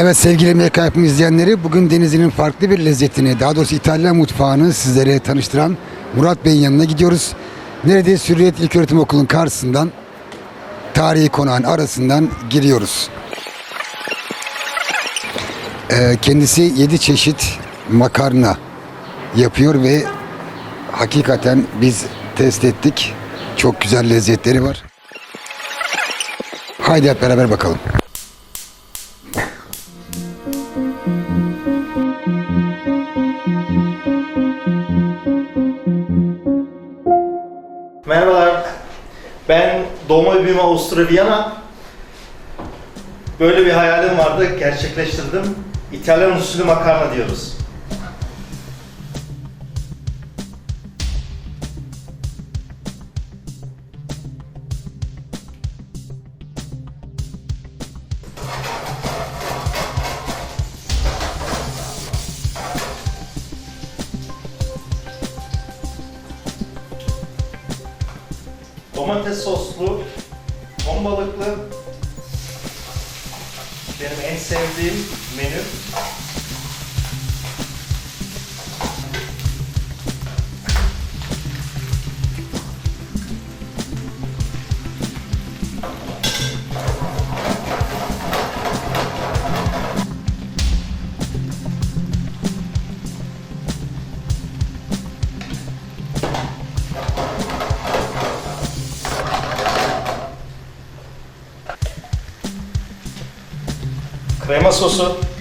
Evet sevgili Yapım izleyenleri bugün Denizli'nin farklı bir lezzetini daha doğrusu İtalyan mutfağını sizlere tanıştıran Murat Bey'in yanına gidiyoruz. Nerede? Sürriyet İlköğretim Okulu'nun karşısından tarihi konağın arasından giriyoruz. Ee, kendisi 7 çeşit makarna yapıyor ve hakikaten biz test ettik. Çok güzel lezzetleri var. Haydi hep beraber bakalım. Merhabalar. Ben doğma büyüme Avusturya. Böyle bir hayalim vardı, gerçekleştirdim. İtalyan usulü makarna diyoruz. Domates soslu, ton balıklı. Benim en sevdiğim menü. Krema sosu.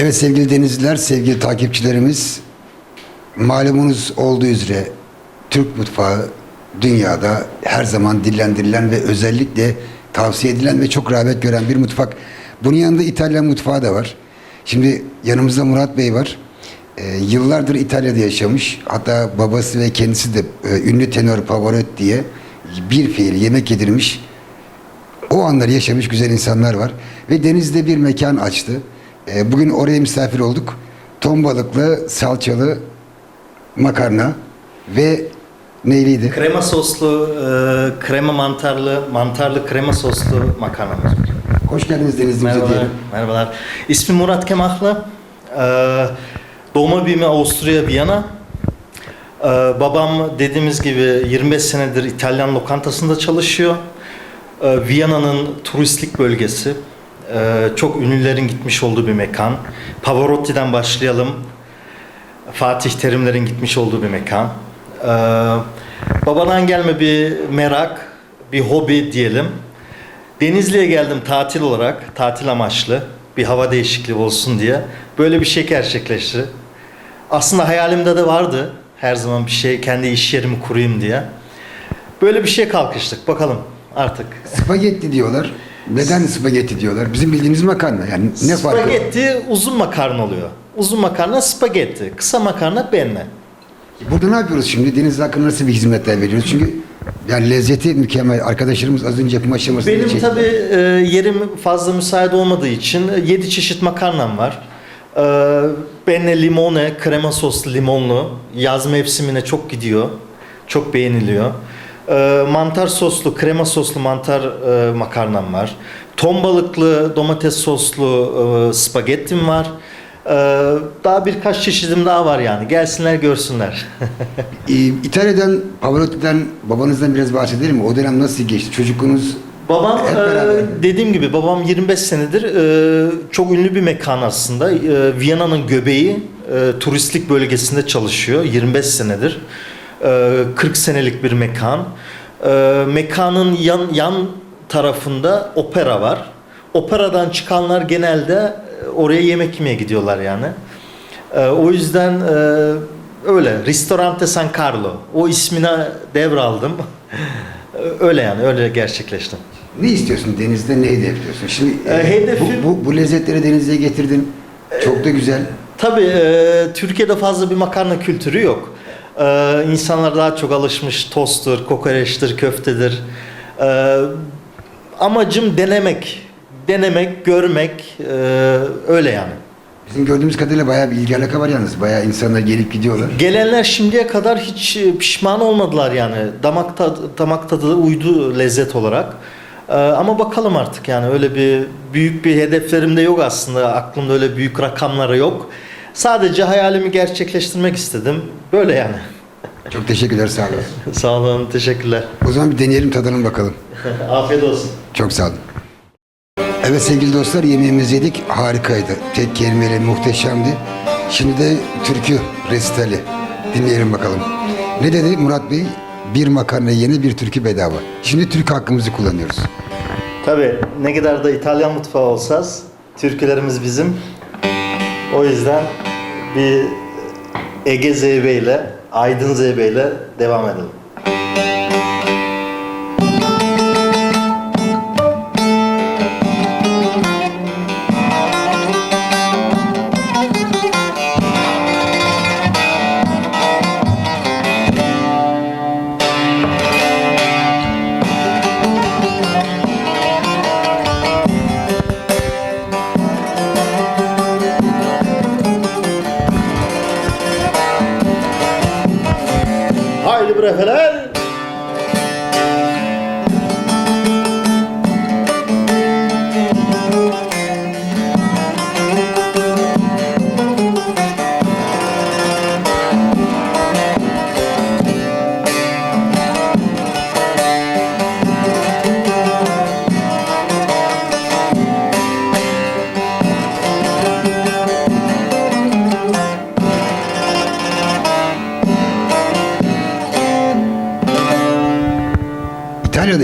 Evet sevgili denizciler, sevgili takipçilerimiz, malumunuz olduğu üzere Türk mutfağı dünyada her zaman dillendirilen ve özellikle tavsiye edilen ve çok rağbet gören bir mutfak. Bunun yanında İtalyan mutfağı da var. Şimdi yanımızda Murat Bey var. Ee, yıllardır İtalya'da yaşamış. Hatta babası ve kendisi de e, ünlü tenor Pavarotti diye bir fiil yemek yedirmiş. O anları yaşamış güzel insanlar var. Ve denizde bir mekan açtı. Ee, bugün oraya misafir olduk. Ton balıklı, salçalı makarna ve neyliydi? Krema soslu, e, krema mantarlı, mantarlı krema soslu makarnamız. Hoş geldiniz denizimize Merhabalar. diyelim. Merhabalar. İsmim Murat Kemaklı. Ee, doğma büyüme Avusturya Viyana. Ee, babam dediğimiz gibi 25 senedir İtalyan lokantasında çalışıyor. Ee, Viyana'nın turistik bölgesi. Ee, çok ünlülerin gitmiş olduğu bir mekan. Pavarotti'den başlayalım. Fatih Terimler'in gitmiş olduğu bir mekan. Ee, babadan gelme bir merak, bir hobi diyelim. Denizli'ye geldim tatil olarak, tatil amaçlı. Bir hava değişikliği olsun diye. Böyle bir şey gerçekleşti. Aslında hayalimde de vardı. Her zaman bir şey, kendi iş yerimi kurayım diye. Böyle bir şey kalkıştık. Bakalım artık. Spagetti diyorlar. Neden spagetti diyorlar? Bizim bildiğimiz makarna. Yani ne farkı? Spagetti uzun makarna oluyor. Uzun makarna spagetti. Kısa makarna benne. Burada ne yapıyoruz şimdi? Deniz hakkında nasıl bir hizmetler veriyoruz? Çünkü yani lezzeti mükemmel. Arkadaşlarımız az önce yapım aşamasında Benim çekti. tabii e, yerim fazla müsait olmadığı için 7 çeşit makarnam var. E, benne limone, krema soslu limonlu. Yaz mevsimine çok gidiyor. Çok beğeniliyor. E, mantar soslu, krema soslu mantar e, makarnam var. Ton balıklı, domates soslu e, spagettim var. Ee, daha birkaç çeşidim daha var yani. Gelsinler görsünler. Ee, İtalya'dan, Pavarotti'den, babanızdan biraz bahsedelim mi? O dönem nasıl geçti? Çocukluğunuz Babam Hep e, dediğim gibi babam 25 senedir e, çok ünlü bir mekan aslında. E, Viyana'nın göbeği e, turistlik bölgesinde çalışıyor 25 senedir. E, 40 senelik bir mekan. E, mekanın yan yan tarafında opera var. Operadan çıkanlar genelde e, oraya yemek yemeye gidiyorlar yani. E, o yüzden e, öyle Ristorante San Carlo o ismine devraldım. öyle yani öyle gerçekleşti. ne istiyorsun denizde, ne hedefliyorsun? Şimdi Ee, e, hedefim- bu, bu, bu lezzetleri denize getirdin. Çok da güzel. Tabii e, Türkiye'de fazla bir makarna kültürü yok. E, insanlar daha çok alışmış tosttur, kokoreçtir, köftedir. E, amacım denemek, denemek, görmek e, öyle yani. Bizim gördüğümüz kadarıyla bayağı bir ilgi alaka var yalnız. Bayağı insanlar gelip gidiyorlar. Gelenler şimdiye kadar hiç e, pişman olmadılar yani. Damak tadı, damak tadı uydu lezzet olarak. E, ama bakalım artık yani öyle bir büyük bir hedeflerim de yok aslında. Aklımda öyle büyük rakamları yok. Sadece hayalimi gerçekleştirmek istedim. Böyle yani. Çok teşekkürler, sağ olun. Sağ olun, teşekkürler. O zaman bir deneyelim, tadalım bakalım. Afiyet olsun. Çok sağ olun. Evet sevgili dostlar yemeğimizi yedik. Harikaydı. Tek kelimeyle muhteşemdi. Şimdi de türkü resitali. Dinleyelim bakalım. Ne dedi Murat Bey? Bir makarna yeni bir türkü bedava. Şimdi türkü hakkımızı kullanıyoruz. Tabii ne kadar da İtalyan mutfağı olsaz, türkülerimiz bizim. O yüzden bir Ege zeybeyle, Aydın zeybeyle devam edelim.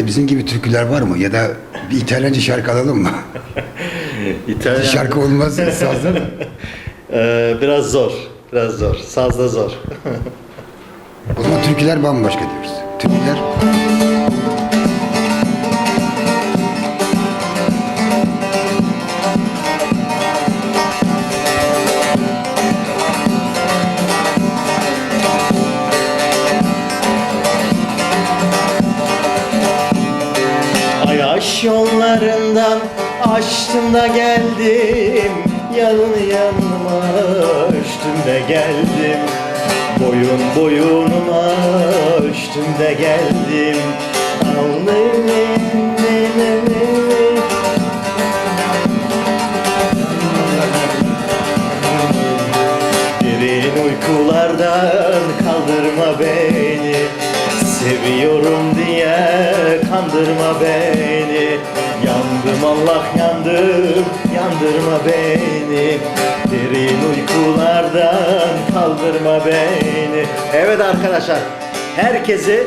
Bizim gibi türküler var mı? Ya da bir İtalyanca şarkı alalım mı? İtalyan. şarkı olmaz sazda da. Ee, biraz zor, biraz zor. Sazda zor. O zaman türküler bambaşka diyoruz. Türküler Ayaş yollarından açtım da geldim. Yanın yanıma ölçtüm de geldim. Boyun boyunuma ölçtüm de geldim. Ne Derin uykulardan kaldırma beni. Seviyorum diye kandırma beni Yandım Allah yandım yandırma beni Derin uykulardan kaldırma beni Evet arkadaşlar herkesi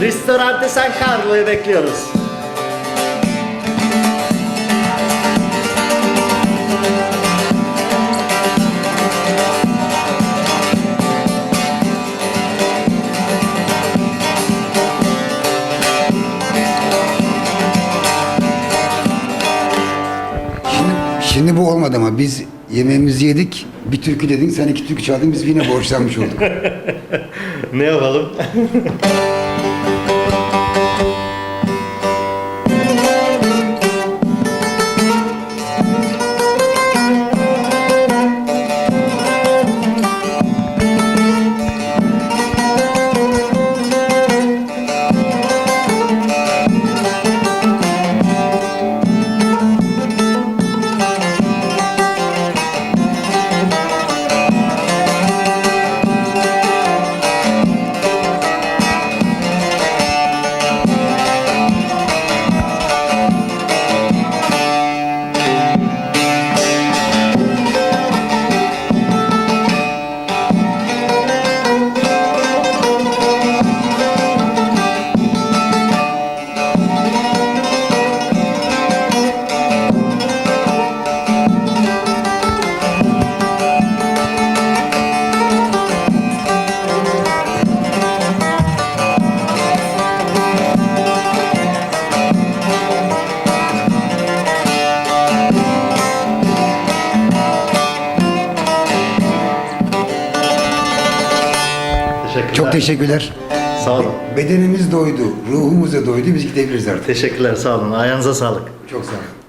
Ristorante San Carlo'ya bekliyoruz. Şimdi, bu olmadı ama biz yemeğimizi yedik. Bir türkü dedin, sen iki türkü çaldın, biz yine borçlanmış olduk. Ne yapalım? Çok teşekkürler. Sağ olun. Bedenimiz doydu, ruhumuz da doydu. Biz gidebiliriz artık. Teşekkürler, sağ olun. Ayağınıza sağlık. Çok sağ olun.